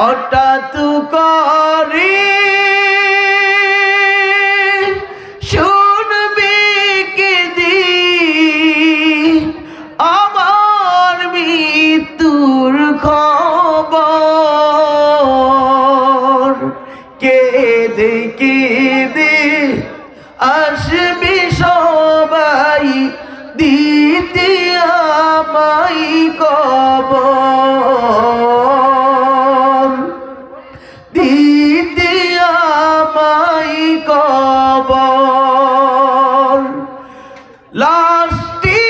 হঠাৎ করে শুনবি কে দি আমার মৃত্যুর খবর। কে দে কে দে আসবি লাস্টি আমার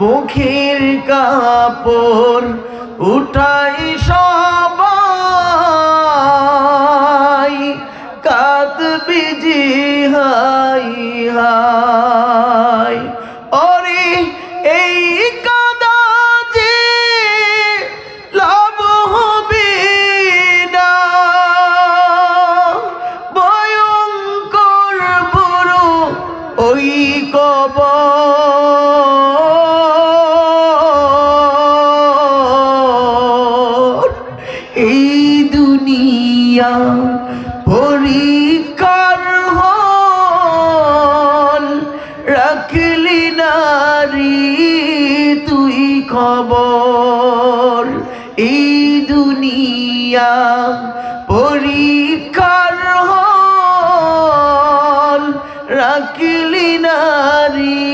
মুখের কাপড় উঠাই সবাই কাত বিজি হাই হাই। এই দুনিয়া পরীক্ষার হল। রাখলি নারী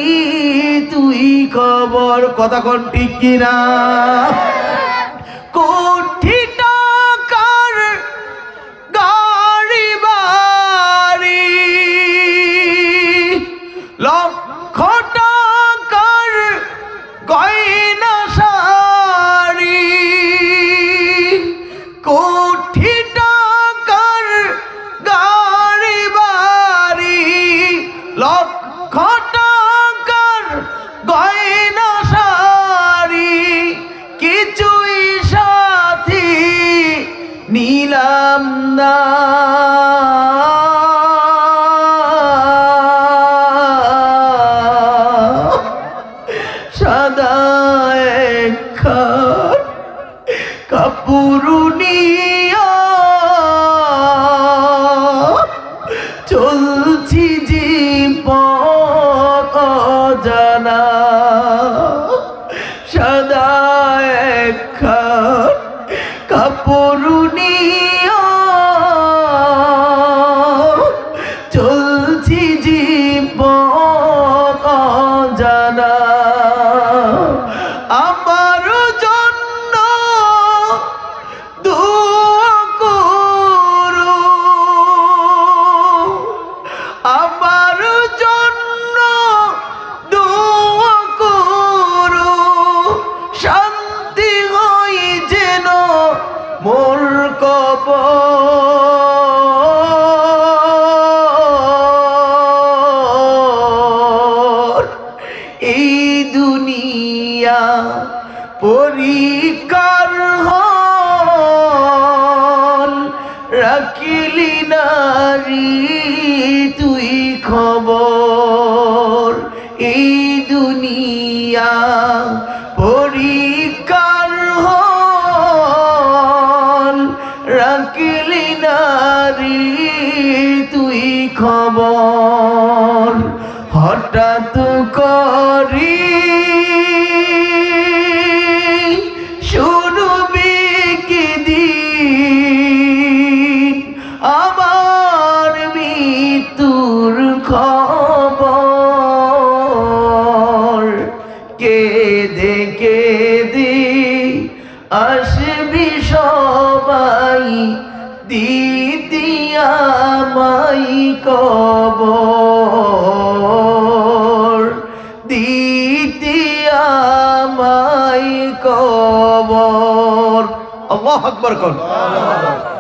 তুই খবর কথা কোন ঠিক কিনা? লক্ষ গয়না শাড়ি কিছুই সাথী নিলাম না। সাদা কাপুরুনিয়া চলছি জীবন। দুনিয়া পরীক্ষার হল। রাখিলি নারী, তুই খবর। এই দুনিয়া পরীক্ষার হল। রাখিলি নারী, তুই খবর। হঠাৎ করি শুনবি কি দিন আমার মৃত্যুর খবর। কে দে কে দে আসবি সবাই দিতিয়া মাই কবর। আল্লাহ আকবর কর